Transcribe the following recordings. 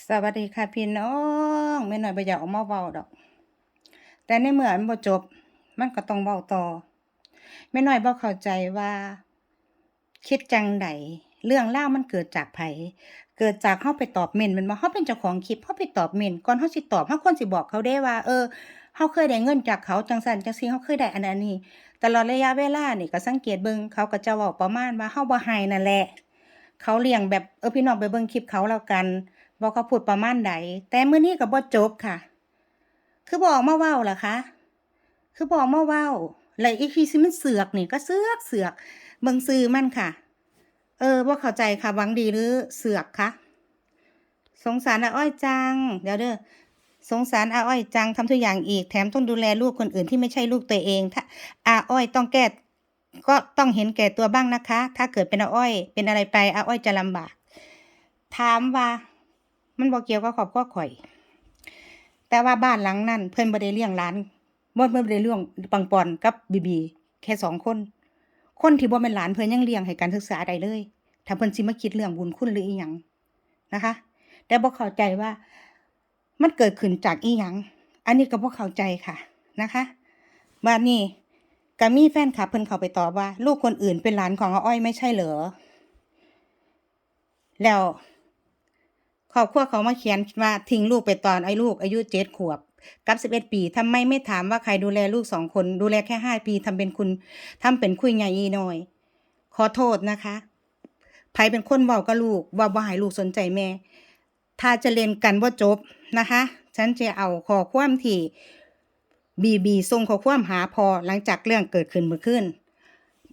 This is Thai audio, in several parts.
สวัสดีค่ะพี่น้องแม่น้อยบ่อยากออกมาเว้าดอก แต่ในเมื่อมันบ่จบ มันก็ต้องเว้าต่อแม่น้อยบ่เข้าใจว่า คิดจั่งใดเรื่องรามันเกิดจากไผเกิดจากเราไปตอบเมนม่นบ่เราเป็นเจ้าของคลิปเราไปตอบเมนก่อนเราสิตอบเราควรสิบอกเขาเด้ว่า เออเราเคยได้เงินจากเขาจังซั้นจังซีเราเคยได้อันนั้นนี่ตลอดระยะเวลานี่ก็สังเกตเบิงเขาก็จะเว้าประมาณว่าเราบ่ให้นั่นแหละเขาเลี้ยงแบบเออพี่น้องไปเบิงคลิปเขาแล้วกัน ว่าเขาพูดประมาณใดแต่มื้อนี้ก็บ่จบค่ะ คือบอกมาเว้าล่ะคะ คือบอกมาเว้าแล้วอีกทีสิมันเสือกนี่ก็เสือกเสือกเบิ่งซื่อมันค่ะ เออบ่เข้าใจค่ะหวังดีหรือเสือกคะสงสารอาอ้อยจัง เดี๋ยวเด้อสงสารอาอ้อยจังทำทุกอย่างอีกแถมต้องดูแลลูกคนอื่นที่ไม่ใช่ลูกตัวเองถ้าอาอ้อยต้องแก้ก็ต้องเห็นแก่ตัวบ้างนะคะ ถ้าเกิดเป็นอาอ้อย เป็นอะไรไปอาอ้อยจะลำบาก ถามว่า มันบ่เกี่ยวกับครอบครัวข่อย แต่ว่าบ้านหลังนั้น เพิ่นบ่ได้เลี้ยงหลานบ่เพิ่นบ่ได้เลี้ยงปังปอนกับบีบี แค่สองคน คนที่บ่แม่นหลานเพิ่นยังเลี้ยงให้การศึกษาได้เลย ถ้าเพิ่นสิมาคิดเรื่องบุญคุณหรืออีหยังนะคะ แต่บ่เข้าใจว่ามันเกิดขึ้นจากอีหยัง อันนี้ก็บ่เข้าใจค่ะนะคะบัดนี้ก็มีแฟนคลับเพิ่นเข้าไปตอบว่า ลูกคนอื่นเป็นหลานของอาอ้อยไม่ใช่เหรอแล้ว ครอบครัวเขามาเขียนว่าทิ้งลูกไปตอนอายุลูกอายุเจ็ดขวบ กับสิบเอ็ดปีทำไมไม่ถามว่าใครดูแลลูกสองคน ดูแลแค่ห้าปีทำเป็นคุณทำเป็นคุยใหญ่อีน้อย ขอโทษนะคะไผเป็นคนเว้ากับลูกว่าบ่ให้ลูกสนใจแม่ ถ้าจะเล่นกันว่าจบนะคะ ฉันจะเอาขอความที่บีบีส่งขอความหาพอหลังจากเรื่องเกิดขึ้นเมื่อคืน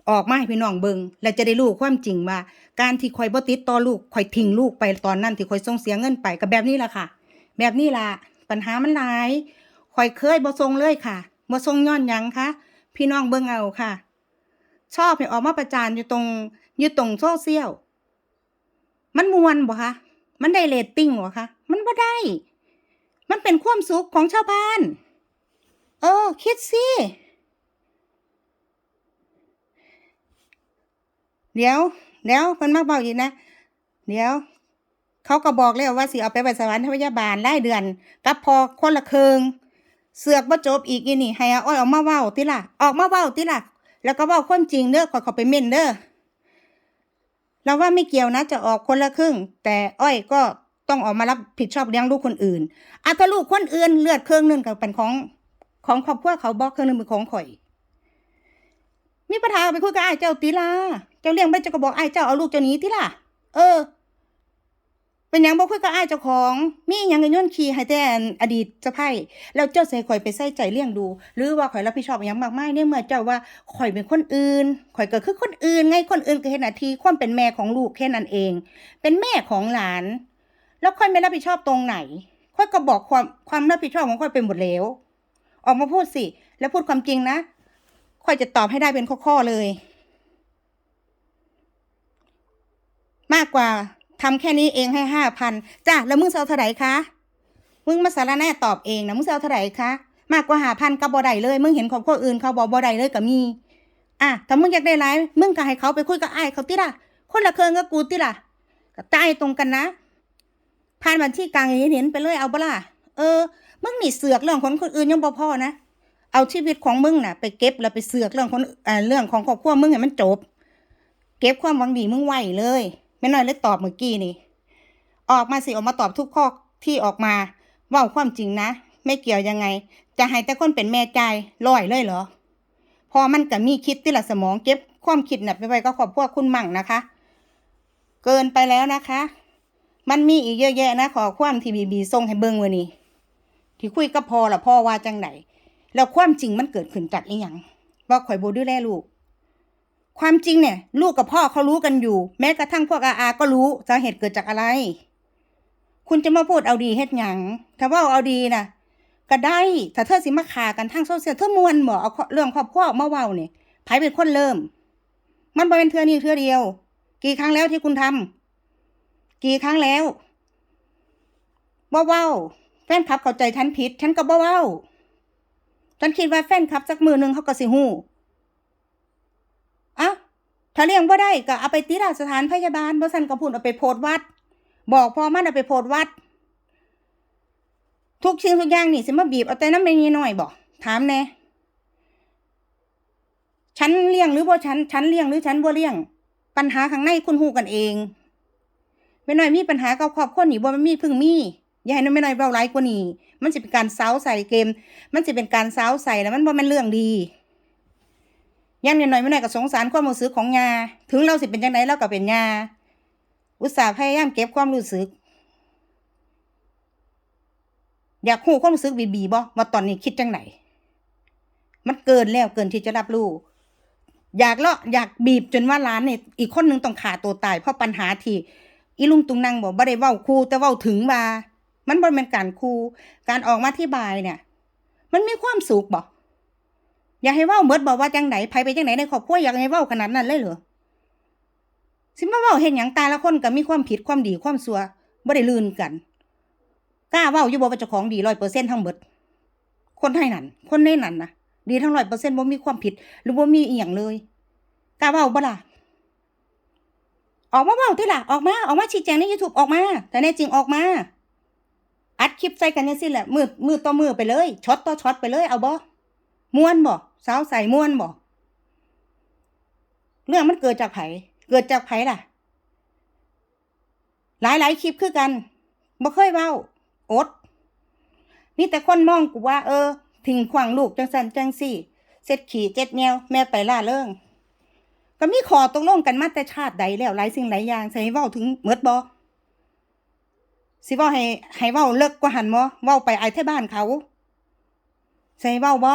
ออกมาให้พี่น้องเบิงและจะได้รู้ความจริงว่า การที่คอยบ่ติดต่อลูกคอยทิ้งลูกไปตอนนั้นที่คอยส่งเสียเงินไปก็แบบนี้ล่ะค่ะ แบบนี้ล่ะปัญหามันหลายคอยเคยบ่ส่งเลยค่ะบ่ส่งย้อนยังคะพี่น้องเบิงเอาค่ะ ชอบให้ออกมาประจานอยู่ตรงอยู่ตรงโซเชียลมันมวนบ่คะมันได้เรตติ้งบ่คะมันบ่ได้ มันเป็นความสุขของชาวบ้าน เออ คิดสิ เดี๋ยวเดี๋ยวเพิ่นมาบอกอีกนะ เดี๋ยว เขาก็บอกแล้วว่าสิเอาไปไว้สถานพยาบาลรายเดือน กับพอคนละเคืองเสือกบ่าจบอีกอีนี่ให้อาอ้อยออกมาเว้าติล่ะ ออกมาเว้าติล่ะ แล้วก็เว้าความจริงเด้อขอยเขาไปเม่นเด้อเราว่าไม่เกี่ยวนะ จะออกคนละครึ่ง แต่อ้อยก็ต้องออกมารับผิดชอบเลี้ยงลูกคนอื่นอะถ้าลูกคนอื่นเลือดเครื่องนึงก็เป็นของของครอบครัวเขาบอกเครื่องนึงเป็นของข่อย มีปัญหาไปคุยกับไอ้ายเจ้าติล่ะ เจ้าเลี้ยงไปเจ้าก็บอกไอ้เจ้าเอาลูกเจ้าหนี้ติล่ะ เออ เป็นยังบ่คุยกับไอ้เจ้าของ มียังก็โย้อนขี้ให้แต่อดีตสะใภ้แล้วเจ้าใส่ข่อยไปใส่ใจเลี้ยงดู หรือว่าข่อยรับผิดชอบหยังมากมายในเมื่อเจ้าว่าข่อยเป็นคนอื่น ข่อยก็คือคนอื่นไงคนอื่นก็เฮ็ดหน้าที่ความเป็นแม่ของลูกแค่นั้นเอง เป็นแม่ของหลาน แล้วข่อยไม่รับผิดชอบตรงไหนข่อยก็บอกความความรับผิดชอบของข่อยเป็นหมดแล้วออกมาพูดสิ แล้วพูดความจริงนะข่อยจะตอบให้ได้เป็นข้อๆเลย มากกว่าทำแค่นี้เองให้ห้าพันจ้ะแล้วมึงเอาเท่าไหร่คะมึงมาสารแน่ตอบเองนะมึงเอาเท่าไหร่คะมากกว่าหาพันก็บ่ได้เลย มึงเห็นของคนอื่นเขาบอบ่ได้เลยก็มีอะถ้ามึงอยากได้หลายมึงก็ให้เขาไปคุยกับไอ้ายเขาติล่ะ คนละเครื่องกับกูติล่ะก็จ่ายตรงกันนะผ่านบัญชีกลางอย่างนี้เห็นไปเลยเอาบ่ล่ะเออมึงหนีเสือกเรื่องของคนอื่นยังบ่พอนะเอาชีวิตของมึงน่ะ ไปเก็บแล้วไปเสือกเรื่องคนอ่อเรื่องของครอบครัวมึงให้มันจบ เก็บความหวังดีมึงไว้เลย แม่น้อยเลยตอบเมื่อกี้นี่ ออกมาสิออกมาตอบทุกข้อที่ออกมาว่าความจริงนะ ไม่เกี่ยวยังไง จะให้แต่คนเป็นแม่ใจลอยเลยเหรอ พอมันก็มีคิดที่ละสมองเก็บความคิดน่ะไปไว้ก็ขอบพวกคุณมั่งนะคะ เกินไปแล้วนะคะ มันมีอีกเยอะแยะนะ ขอความทีบีบีส่งให้เบิ่งวันนี้ที่คุยกับพ่อละพ่อว่าจังไหนแล้วความจริงมันเกิดขึ้นจากอีหยังว่าข่อยบ่ดูแลลูก ความจริงเนี่ย ลูกกับพ่อเขารู้กันอยู่ แม้กระทั่งพวกอาอาก็รู้สาเหตุเกิดจากอะไร คุณจะมาพูดเอาดีเฮ็ดหยังถ้าว่าเอาดีนะก็ได้ถ้าเธอสิมาขากันทางโซเชียลเธอมวนบ่เอาเรื่องครอบครัวออกมาเว้าเนี่ยไผเป็นคนเริ่ม มันบ่เป็นเทื่อนี้เทื่อเดียว กี่ครั้งแล้วที่คุณทำกี่ครั้งแล้วบ่เว้าแฟนคลับเข้าใจฉันผิดฉันก็บ่เว้าฉันคิดว่าแฟนคลับสักมือหนึงเขาก็สิฮู้ ถ้าเลี้ยงบ่ได้ก็เอาไปติดาสถานพยาบาลบ่ซั่นก็พูดเอาไปโพดวัด บอกพอมันเอาไปโพดวัด ทุกสิ่งทุกอย่างนี่สิมาบีบเอาแต่น้ำไม่นีน้อยบ่ถามแน่ฉันเลี้ยงหรือบ่ฉันฉันเลี้ยงหรือฉันบ่เลี้ยง ปัญหาข้างในคุณฮูกันเองไม่น้อยมีปัญหากับครอบครัวนี่บ่มันมีพึ่งมีอย่าให้น้อยไม่น้อยเว้าหลายกว่านี้มันสิเป็นการเซาใส่เกม มันสิเป็นการเซาใส่แล้วมันบ่แม่นเรื่องดี ย่างน้อยๆไม่หน้อยก็สงสารความรู้สึกของยาถึงเราสิเป็นจังไดเราก็เป็นยาอุตส่าห์พยายามเก็บความรู้สึก อยากฮู้ความรู้สึกบีบีบ่ว่าตอนนี้คิดจังไหนมันเกินแล้วเกินที่จะรับรู้อยากเลาะอยากบีบจนว่าร้านเนี่ยอีกคนนึงต้องขาตัวตายเพราะปัญหาที่อีลุงตุงนางบอกบ่ได้เว้าคูแต่เว้าถึงว่ามันบ่เป็นการคูการออกมาอธิบายเนี่ย มันมีความสุขบ่อ อยากให้เว้าเบิดบอกว่าจังไหนไผไปจังไหนในครอบครัวอยากให้เว้าขนาดนั้นเลยเหรอสิมาเว้าเห็นหยังตาละคนก็มีความผิดความดีความซัวบ่ได้ลืนกันกล้าเว้าอยู่บ่ว่าเจ้าของดีร้อยเปอร์เซ็นต์ทั้งเบิดคนไทยนั่นคนในนั่นนะดีทั้งร้อยเปอร์เซ็นต์บ่มีความผิด หรือบ่มีอีหยังเลยกล้าเว้าบ่ล่ะออกมาเว้าที่ล่ะออกมาออกมาชี้แจงใน YouTube ออกมา แต่แน่จริงออกมาอัดคลิปใส่กันจังซี่แหละมือมือต่อมือไปเลยช็อตต่อช็อตไปเลยเอาบ่ม่วนบ่ สาวใส่ม่วนบ่เรื่องมันเกิดจากไผเกิดจากไผล่ะ หลายหลายคลิปคือกันบ่เคยเว้าอดมีแต่คนมองกูว่า เออทิ้งขวางลูกจังสันจังสี่เซ็ดขี่เจ็ดแนว แม่ไปล่าเริงก็มีขอตกลงกันมาแต่ชาติใดแล้วหลายสิ่งหลายอย่างใส่เว้าถึงเมดบอสิเว้าให้ให้เว้าเลิกกว่าหันบ่เว้าไปไอ้ที่บ้านเขาใส่เว้าบ่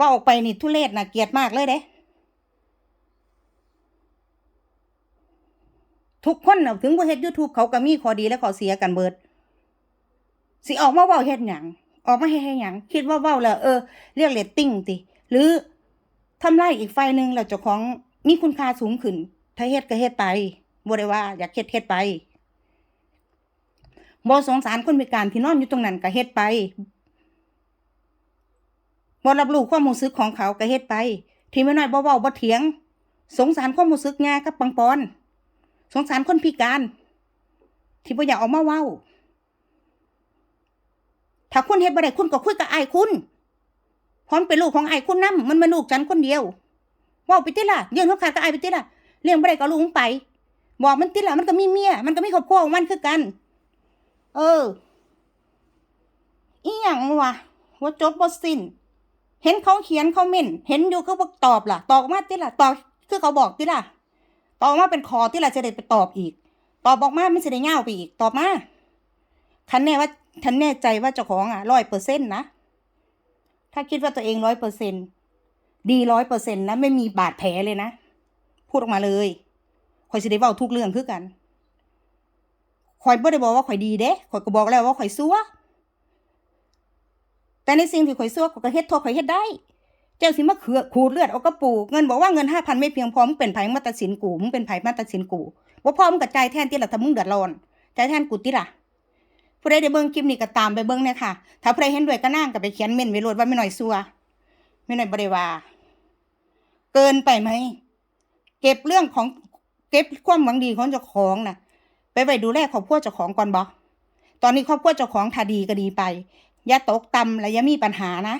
ว้าไปนี่ทุเรศน่ะเกลียดมากเลยเด้ ทุกคนนะถึงบ่เฮ็ด YouTube เขาก็มีข้อดีและข้อเสียกันเบิด สิออกมาว้าเฮ็ดหยังออกมาเฮ็ดหยังคิดว่าว้าแล้วเออ เรียกเรตติ้งติ หรือทำลายอีกฝ่ายหนึ่งแล้วเจ้าของมีคุณค่าสูงขึ้น ถ้าเฮ็ดก็เฮ็ดไปบ่ได้ว่า อยากเฮ็ดเฮ็ดไปบ่สงสารคนพิการที่นอนอยู่ตรงนั้นก็เฮ็ดไป บ่รับรู้ความรู้สึกของเขาก็เฮ็ดไป ที่ไม่น้อยบ่เว้าบ่เถียง สงสารความรู้สึกยากับปังปอน สงสารคนพิการ ที่บ่อยากออกมาเว้า ถ้าคุณเฮ็ดบ่ได้คุณก็คุยกับไอ้คุณ พราะมันเป็นลูกของไอ้คุณนํมันไม่ลูกฉันคนเดียวว้าไปติล่ะยื่นเขาขาดกับอ้ไปติล่ะเลี้ยงบ่ได้ก็ลูกไป บอกมันติล่ะมันก็มีเมีย มันก็มีครอบครัวของมันคือกัน เอออีหยังวะว่าจบบ่สิ้น เห็นเขาเขียนเขาเม่น เห็นอยู่เขาบอกตอบล่ะ ตอบมาติล่ะ ตอบคือเขาบอกติล่ะ ตอบมาเป็นคอที่เราจะได้ไปตอบอีก ตอบออกมาไม่จะได้เง่าวไปอีก ตอบมาฉันแน่ว่าฉันแน่ใจว่าเจ้าของอะร้อยเปอร์เซ็นต์นะ ถ้าคิดว่าตัวเองร้อยเปอร์เซ็นต์ดีร้อยเปอร์เซ็นต์นะไม่มีบาดแผลเลยนะ พูดออกมาเลยข่อยสิได้เว้าทุกเรื่องคือกันข่อยบ่ได้บอกว่าข่อยดีเด้ข่อยก็บอกแล้วว่าข่อยซัว แต่ในสิ่งที่ข่อยซัวข่อยก็เฮ็ดโทษข่อยเฮ็ดได้ เจ้าสิมาเขือขูดเลือดเอากระปูเงินบอกว่าเงินห้าพันไม่เพียงพอมึงเป็นไผมาตัดสินกูมึงเป็นไผมาตัดสินกูว่าพ่อมึงกระจายแทนที่ละถ้ามึงเดือดร้อนจ่ายแทนกูติล่ะผู้ใดได้เบิ่งคลิปนี้ก็ตามไปเบิ่งเนี่ยค่ะ ถ้าผู้ใดเห็นด้วยก็นั่งก็ไปเขียนเม่นไว้โลดว่าไม่หน่อยซัวไม่หน่อยบริวาเกินไปไหม เก็บเรื่องของเก็บความหวังดีของเจ้าของน่ะ ไปไว้ดูแลครอบครัวเจ้าของก่อนบ่ตอนนี้ครอบครัวเจ้าของถ้าดีก็ดีไป อย่าตกต่ำและอย่ามีปัญหานะ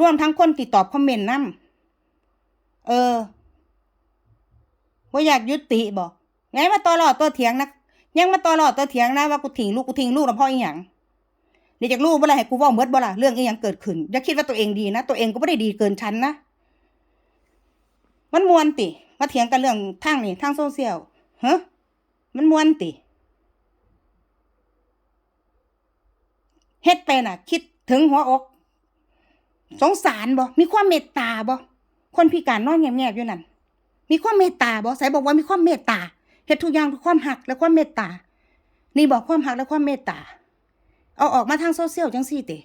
รวมทั้งคนติดตอบคอมเมนต์นำเออว่าอยากยุติบอกไงมาตอหลอดตัวเถียงนะยังมาตอหลอดตัวเถียงนะว่ากูทิ้งลูกกูทิ้งลูกแล้วพ่ออีหยังเดี๋ยวจากลูกบ่ล่ะให้กูว่าเมิดบ่ล่ะเรื่องอีหยังเกิดขึ้นอย่าคิดว่าตัวเองดีนะตัวเองก็ไม่ได้ดีเกินชั้นนะมันมวนติมาเถียงกันเรื่องทางนี่ทางโซเชียลฮะมันมวนติ เฮ็ดไปน่ะ คิดถึงหัวอก สงสารบ่มีความเมตตาบ่คนพิการนอนแงบๆอยู่นั่นมีความเมตตาบ่ใส่บอกว่ามีความเมตตาเฮ็ดทุกอย่างด้วยความหักและความเมตตา นี่บอกความหักและความเมตตา เอาออกมาทางโซเชียลจังซี่ติ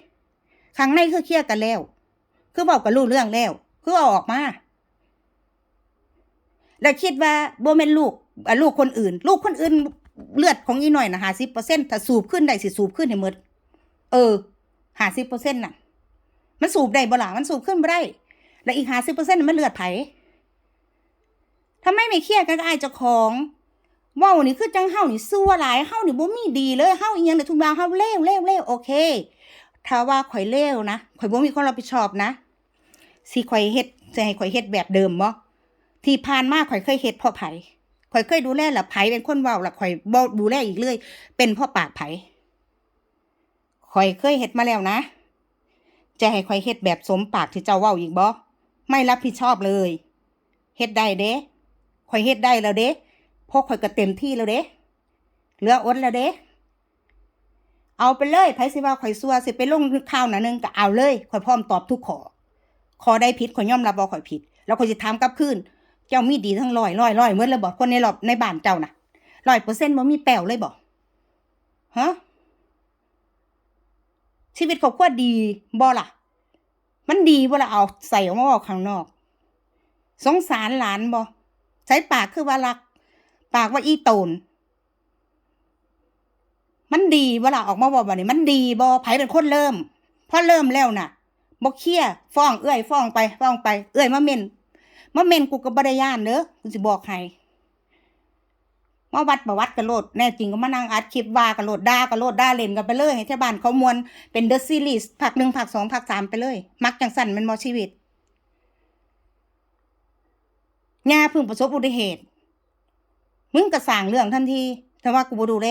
ข้างในคือเคลียร์กันแล้ว คือบอกกันรู้เรื่องแล้ว คือเอาออกมาแล้วคิดว่าบ่แม่นลูกลูกคนอื่น ลูกคนอื่นเลือดของอีหน่อยนะ50%ถ้าสูบขึ้นได้สิสูบขึ้นให้หมด เออ50%น่ะ มันสูบได้บ่ล่ะมันสูบขึ้นบ่ได้ แล้วอีกห้าสิบเปอร์เซ็นต์มันเลือดไผทำไมไม่เครียดกันกับไอ้ายเจ้าของว้านี่คือจังเฮานี่ซัวหลายเฮานี่บ่มีดีเลยเฮาอีหยังได้ทุกอย่างเฮาเลวเลวเลวโอเค ถ้าว่าข่อยเลวนะข่อยบ่มีความรับผิดชอบนะสิข่อยเฮ็ดจะให้ข่อยเฮ็ดแบบเดิมบ่ที่ผ่านมาข่อยเคยเฮ็ดพราะไผข่อยเคยดูแลละไผเป็นคนเว้าละข่อยบ่ดูแลอีกเลย เป็นพราะปากไผ ข่อยเคยเฮ็ดมาแล้วนะ จะให้ข่อยเฮ็ดแบบสมปากที่เจ้าเว้าอีกบ่ไม่รับผิดชอบเลยเฮ็ดได้เด้ข่อยเฮ็ดได้แล้วเด้พราะข่อยก็เต็มที่แล้วเด้เหลืออดแล้วเด้เอาไปเลยไผสิว่าข่อยซัวสิไปลงข่าวหนานึงก็เอาเลยข่อยพร้อมตอบทุกข้อขอได้ผิดข่อยยอมรับว่าข่อยผิด แล้วข่อยสิถามกลับคืนเจ้ามีดีทั้งร้อยร้อยร้อยเมื่อเลยบอกคนในรอบในบ้านเจ้าน่ะร้อยเปอร์เซ็นต์บ่มีแปวเลยบอกฮะ ชีวิตครอบครัวดีบ่ล่ะ มันดีบ่ล่ะเอาใส่ออกมาบอกข้างนอก สงสารหลานบ่ใช้ปากคือว่ารัก ปากว่าอีโตนมันดีบ่ล่ะออกมาบอกว่านี่มันดีบ่ไผเป็นคนเริ่มพอเริ่มแล้วน่ะบ่เคลียฟ้องเอื้อยฟ้องไปฟ้องไป เอื้อยมาเม่นมาเม่นกูก็บ่ได้ย่านเด้อกูสิบอกให้ มาวัดประวัติกันโลดแน่จริงก็มานั่งอัดคลิปว่ากันโลดด่ากันโลดด่าเล่นกันไปเลยให้เทศบานเขามวนเป็นเดอะซีรีส์ภาคหนึ่งภาคสองภาคสามไปเลย มักจังสั่นมันบ่ชีวิตย่าเพิ่งประสบอุบัติเหตุ มึงก็สางเรื่องทันที แต่ว่ากูบ่ดูแล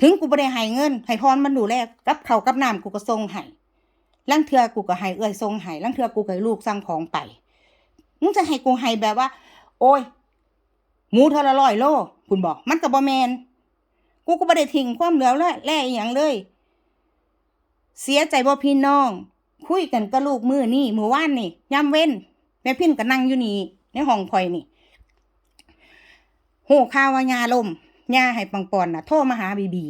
ถึงกูบ่ได้ให้เงินให้พรมันดูแลกับเขากับน้ำกูก็ส่งให้ลังเทือกูก็ให้เอื้อยส่งให้ลังเทือกูก็ลูกสั่งของไป มึงจะให้กูให้แบบว่า โอ้ย หมูเทอละร้อยโลคุณบอก มันก็บ่แมนกูก็บ่ได้ทิ้งความเหลือแล่แล่อีหยังเลย เสียใจบ่พี่น้อง คุยกันกับลูกมือนี่มือวานนี่ยามเว้น แม่พินก็นั่งอยู่นี่ในห้องข่อยนี่โหข่าวว่ายาลมยาให้ปังปอนน่ะ โทรมาหาบีบี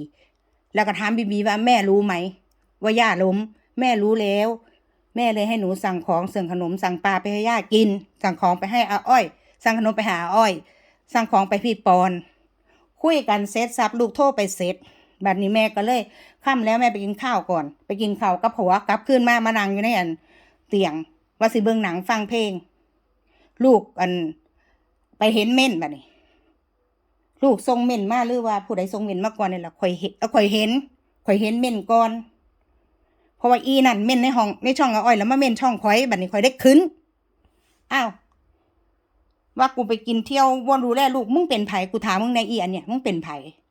แล้วก็ถามบีบีว่าแม่รู้ไหม ว่าย่าล้ม แม่รู้แล้ว แม่เลยให้หนูสั่งของสั่งขนมสั่งปลาไปให้ย่ากิน สั่งของไปให้อาอ้อย สั่งขนมไปหาอ้อย สั่งของไปพี่ปอน คุยกันเสร็จสับลูกโทรไปเสร็จแบบนี้แม่ก็เลยค่ำแล้วแม่ไปกินข้าวก่อน ไปกินข้าวกับผัวกลับคืนมามานั่งอยู่ในอัน เตียง ว่าสิเบิ่งหนังฟังเพลง ลูกอัน ไปเห็นเม่นแบบนี้ ลูกทรงเม่นมาหรือว่าผู้ใดทรงเม่นมาก่อนนี่แหละข่อยเห็นเอ้าข่อยเห็นข่อยเห็นเม่นก่อนเพราะว่าอีนั่นเม่นในห้องในช่องอาอ้อยแล้วมาเม่นช่องข่อยบัดนี้ข่อยได้ขึ้นอ้าว ว่ากูไปกินเที่ยววนดูแลลูกมึงเป็นไผกูถามมึงในอีอันเนี่ยมึงเป็นไผ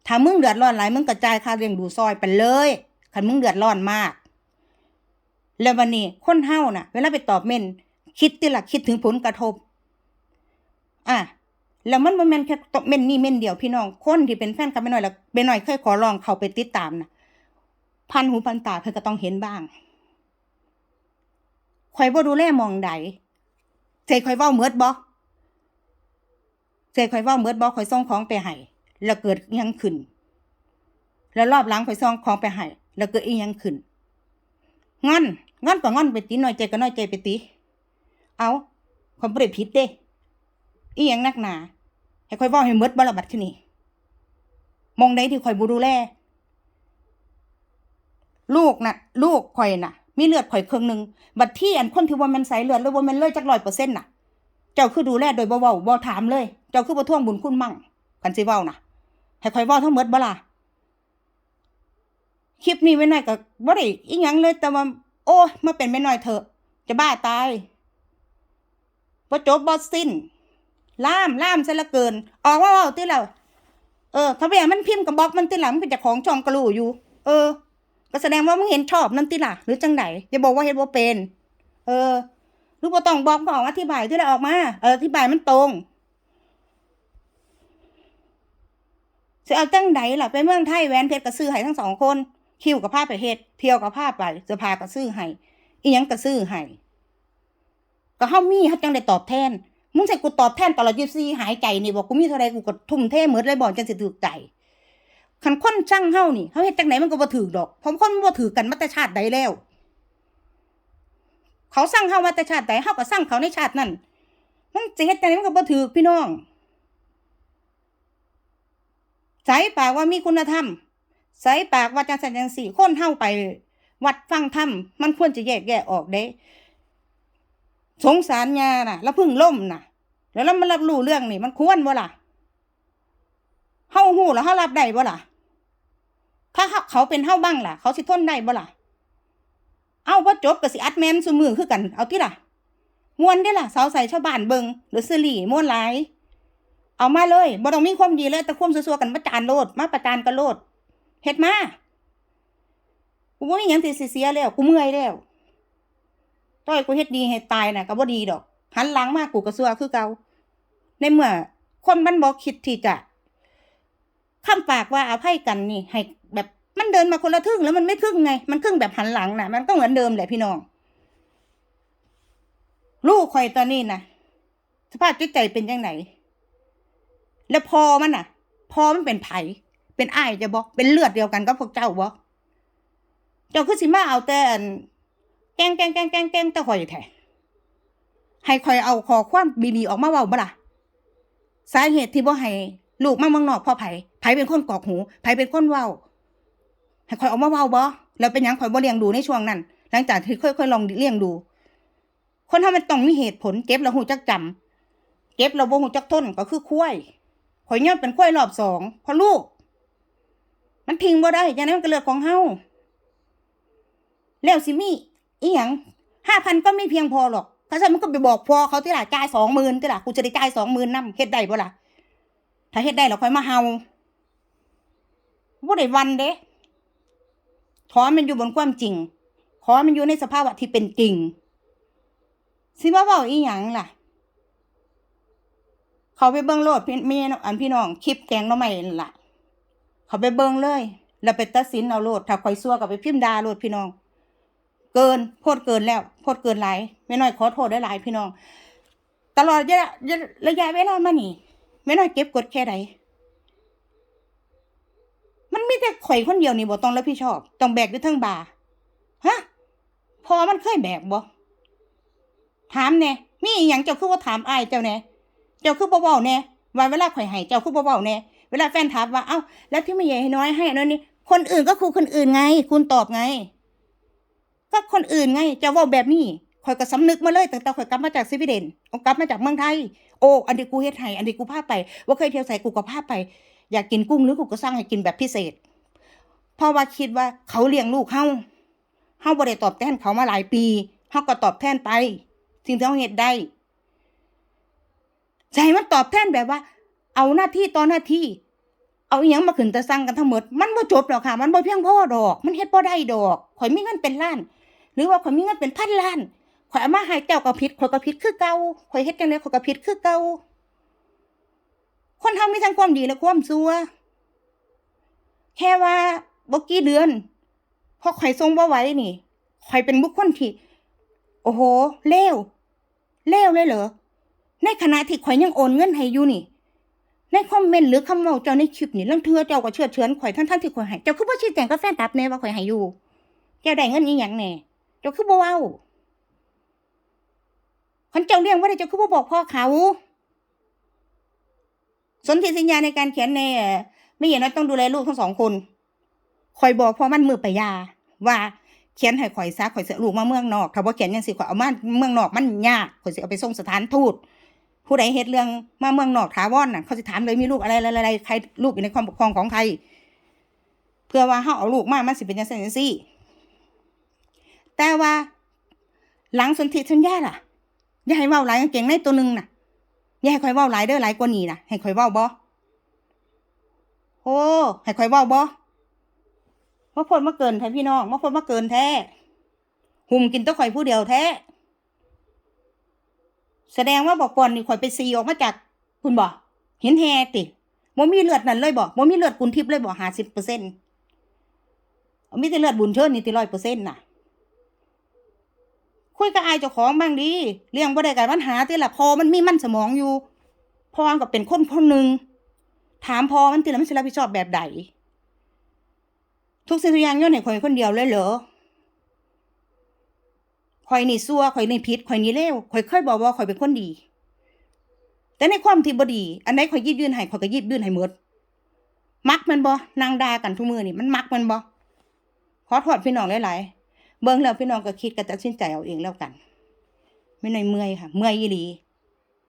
ถ้ามึงเดือดร้อนหลายมึงกระจายค่าเลี้ยงดูซอยไปเลยคันมึงเดือดร้อนมาก แล้ววันนี้คนเฮาน่ะ เวลาไปตอบเม่นคิดติละคิดถึงผลกระทบ อะแล้วมันบ่แม่นแค่ตบเม่นนี่เม่นเดียวพี่น้องคนที่เป็นแฟนกับแม่น้อยแล้วแม่น้อยเคยขอร้องเขาไปติดตามนะพันหูพันตาเพิ่นก็ต้องเห็นบ้างข่อยบ่ดูแลมองใดใจข่อยเว้าเมิดบ่ ใจข่อยว้าเมิดบ่ข่อยส่งของไปให้แล้วเกิดยังขึ้น แล้วรอบหลังข่อยส่งของไปให้แล้วเกิดอีหยังขึ้นงอนงอนก็งอนไปติน้อยใจก็น้อยใจไปติเอาข่อยบ่ได้ผิดเด้อีหยังนักหนาให้ข่อยว้าให้หมดบ่ละบัดทีนี้มองใดที่ข่อยบ่ดูแลลูกน่ะ ลูกข่อยน่ะ มีเลือดข่อยครึ่งหนึ่งบัดที่อันคนที่ว่ามันใสเลือดหรือว่ามันเลยจัก100%น่ะ เจ้าคือดูแลโดยบ่เว้าบ่ถามเลย เจ้าคือบ่ทวงบุญคุณมั่งคันสิเว้านะให้ข่อยเว้าทั้งหมดบ่ล่ะคลิปนี้ไว้หน่อยก็บ่ได้อีหยังเลย แต่ว่าโอ้มาเป็นแม่น้อยเถอะ จะบ้าตายบ่จบบ่สิ้น ล่ามล่ามซะเหละเกิน ออกว่าเว้าติแล้วเออเขาไปอย่างมันพิมพ์กับบล็อกมันติหลังมันเป็นเจ้าของช่องกระลูอยู่ เออ ก็แสดงว่ามึงเห็นชอบนั่นติล่ะ หรือจังไหนอย่าบอกว่าเห็นว่าเป็น เออหรือบ่ต้องบอกบอกอธิบายที่ละออกมา เอออธิบายมันตรง สิเอาจังไหนล่ะไปเมืองไทยแหวนเพชรก็ซื้อให้ทั้งสองคน คิวกับผ้าไปเฮ็ดเพียวกับผ้าไปเสื้อผ้าก็ซื้อให้อีหยังก็ซื้อให้ก็เฮามีเฮาจังได้ตอบแทนมึงใส่กูตอบแทนตลอด24หายใจนี่บอกกูมีเท่าไรกูก็ทุ่มเทหมดเลยบอกจังสิถูกใจคันคนช่างเฮานี่เฮาเฮ็ดจังไหนมันก็บ่ถูกดอกเพราะคนมันบ่ถือกันมาแต่ชาติใดแล้ว เขาสร้างเฮามาแต่ชาติใดเฮาก็สร้างเขาในชาตินั้นมันสิเฮ็ดจังไหนมันก็บ่ถูกพี่น้อง ใส่ปากว่ามีคุณธรรมใส่ปากว่าจังสันจังสี่คนเฮาไป วัดฟังธรรมมันควรจะแยกแยะออกเด้สงสารยาน่ะ แล้วพึ่งล่มน่ะ แล้วเรามารับรู้เรื่องนี่มันควรบ่ล่ะเฮาฮู้แล้วเฮารับได้บ่ล่ะ ถ้าเขาเขาเป็นเฮาบ้างล่ะ เขาสิทนได้บ่ล่ะ เอาบ่จบก็สิอัดแมนซุมือคือกัน เอาติล่ะ มวนได้ล่ะสาวใส่ชาวบ้านเบิงหรือซีรีส์ม่วนหลาย เอามาเลยบ่ต้องมีความดีเลยแต่ความซัวๆกันมาจานโลดมาประจานกันโลดเฮ็ดมากูบ่มีหยังสิเสียแล้วกูเมื่อยแล้วต้อยกูเฮ็ดดีเฮ็ดตายน่ะก็บ่ดีดอกหันหลังมากูก็ซัวคือเก่าในเมื่อคนมันบ่คิดที่จะคำปากว่าอภัยกันนี่ให้แบบมันเดินมาคนละครึ่งแล้วมันไม่ครึ่งไง มันครึ่งแบบหันหลังน่ะ มันก็เหมือนเดิมแหละพี่น้อง ลูกข่อยตอนนี้นะสภาพจิตใจเป็นยังไง แล้วพอมันน่ะ พอมันเป็นไผเป็นไอจะบอกเป็นเลือดเดียวกันกับพวกเจ้าบอกเจ้าคือสิมาเอาแต่อันแกล้งแกล้งแกล้งแกล้งแกล้งแต่ข่อยแท้ให้ข่อยเอาขอความบีๆออกมาเว้าบ่ล่ะสาเหตุที่บ่ให้ลูกมาเมืองนอกพราะไผไผเป็นคนกอกหูไผเป็นคนเว้าให้ข่อยออกมาเว้าบ่แล้วเป็นหยังข่อยบ่เลี้ยงดูในช่วงนั้น หลังจากที่ค่อยๆลองเลี้ยงดู คนทำมันต้องมีเหตุผลเก็บแล้วหูจักจำเก็บแล้วบ่หูจักทนก็คือคุ้ย ข่อยย้อเป็นคุ้ยรอบสองเพราะลูก มันทิ้งบ่ได้จังนั้นมันก็เลือกของเฮาแล้วสิมีอีหยังห้าพันก็ไม่เพียงพอหรอกถ้าฉันมันก็ไปบอกพอเขาที่ละจ่ายสองหมื่นที่ละกูจะได้จ่ายสองหมื่นนํเฮ็ดได้บ่ล่ะถ้าเฮ็ดได้แล้วค่อยมาเฮาบ่ได้วันเด้ขอมันอยู่บนความจริง ขอมันอยู่ในสภาวะที่เป็นจริงสิว่าเว้าอีหยังล่ะ เขาไปเบิ่งโลดพี่ม่น้องอันพี่น้องคลิปแกงน้อใหม่นั่นล่ะ เขาไปเบิ่งเลย แล้วไปตัดสินเอาโลดถ้าข่อยซัวก็ไปพิมพ์ดาโลดพี่น้อง เกินโพดเกินแล้วโพดเกินหลายแม่น้อยขอโทษได้หลายพี่น้อง ตลอดระยะระยะเวลามานี่แม่น้อยเก็บกดแค่ใดมันไมีแต่ข่อยคนเดียวนี่บ่ต้องรับผิดชอบ ต้องแบกอยู่เทั้งบ่าฮะพอมันเคยแบกบ่ถามแน่มีอีหยังเจ้าคือว่าถามอ้ายเจ้าแน่ เจ้าคือบ่เว้าแน่ว่าเวลาข่อยให้เจ้าคือบ่เว้าแน่เวลาแฟนถามว่าเอ้าแล้วที่ไม่ใหญ่ให้น้อยให้นนั้นนี่คนอื่นก็คือคนอื่นไง คุณตอบไง ก็คนอื่นไงเจ้าเว้าแบบนี้ข่อยก็สำนึกมาเลยตั้งแต่ข่อยกลับมาจากสวีเดนกลับมาจากเมืองไทยโอ้อันนี้กูเฮ็ดให้อันนี้กูพาไป ว่าเคยเที่ยวใส่กูก็พาไป อยากกินกุ้งหรือกูก็สั่งให้กินแบบพิเศษเพราะว่าคิดว่าเขาเลี้ยงลูกเฮาเฮาบ่ได้ตอบแทนเขามาหลายปีเฮาก็ตอบแทนไป สิ่งที่เขาเฮ็ดได้ ใช่มันตอบแทนแบบว่า เอาหน้าที่ต่อหน้าที่ เอาอหยังมาขึ้นต่สั่งกันทั้งหมด มันบ่จบหรอกค่ะ มันบ่เพียงพอดอก มันเฮ็ดบ่ได้ดอกข่อยมีเงินเป็นล้าน หรือว่าข่อยมีเงินเป็นพันล้านข่อยเอามาให้เจ้าก็ผิดข่อยก็ผิดคือเก่าข่อยเฮ็ดจังได๋ข่อยก็ผิดคือเก่าคนเฮามีทั้งความดีและความชั่วแค่ว่าบ่กี่เดือนพอข่อยทรงบ่ไหวนี่ข่อยเป็นบุคคลที่โอ้โหเลวเลวเลยเหรอ ในขณะที่ข่อยยังโอนเงินให้อยู่นี่ ในคอมเมนต์หรือคำเว้าเจ้าในคลิปนี่ลังเทื่อเจ้าก็เชื่อเฉือนข่อยทั้งๆที่ข่อยให้เจ้าคือบ่ชี้แจงกับแฟนตับแน่ว่าข่อยให้อยู่เจ้าได้เงินอีหยังแน่เจ้าคือบ่เว้าคันเจ้าเลี้ยงบ่ได้เจ้าคือบ่บอกพ่อเขาสนธิสัญญาในการเขียนในเอ่อไม่เห็นว่าต้องดูแลลูกทั้งสองคนข่อยบอกพ่อมันมือไปยา ว่าเขียนให้ข่อยซะข่อยเสิเอาลูกมาเมืองนอกถ้าบ่าเขียนจังซี่ข่อยเอามาเมืองนอกมันยากข่อยสิเอาไปส่งสถานทูต ผู้ใดเฮ็ดเรื่องมาเมืองนอกถาวรน่ะเขาสิถามเลยมีลูกอะไรอะไรใครลูกอยู่ในความปกครองของใคร เพื่อว่าเฮาเอาลูกมามันสิเป็นจังซั่นจังซี่แต่ว่าหลังสนธิสัญญาล่ะ อย่าให้เว้าหลายกางเกงในตัวหนึงน่ะ อย่าให้ข่อยเว้าหลายเด้อหลายกว่านี้น่ะ ให้ข่อยเว้าบ่โอ้ให้ข่อยเว้าบ่มาพ้นมาเกินแท้พี่น้องมาพ้นมาเกินแท้หุ่มกินแตะข่อยผู้เดียวแท้ แสดงว่าบอกก่อนนี่ข่อยไปซีออกมาจากคุณบ่เห็นแฮติบ่มีเลือดนั่นเลยบ่บ่มีเลือดกุนทิพย์เลยบ่ห้าสิบเปอร์เซ็นต์มีแต่เลือดบุญเชิญนี่ติร้อยเปอร์เซ็นต์น่ะคุยกับอายเจ้าของบ้างดีเลี้ยงบ่ได้กันปัญหาติละพอมันมีมันสมองอยู่พอมันก็เป็นคนคนหนึ่งถามพอมันติละมันสิรับผิดชอบแบบใดทุกสิ่งทุกอย่างย้อนให้ข่อยคนเดียวเลยเหรอ ข่อยนี่ซัวข่อยนี่ผิดข่อยนี่เลวข่อยเคยบอกว่าข่อยเป็นคนดี แต่ในความที่บ่ดี อันไหนข่อยยิบยื่นให้ข่อยก็ยิบยื่นให้หมดมักมันบ่นางด่ากันทุกมือนี่มันมักมันบ่ขอถอดพี่น้องหลายๆเบิ่งแล้วพี่น้องก็คิดกันตัดสินใจเอาเองแล้วกัน ไม่น้อยเมื่อยค่ะ เมื่อยอีหลี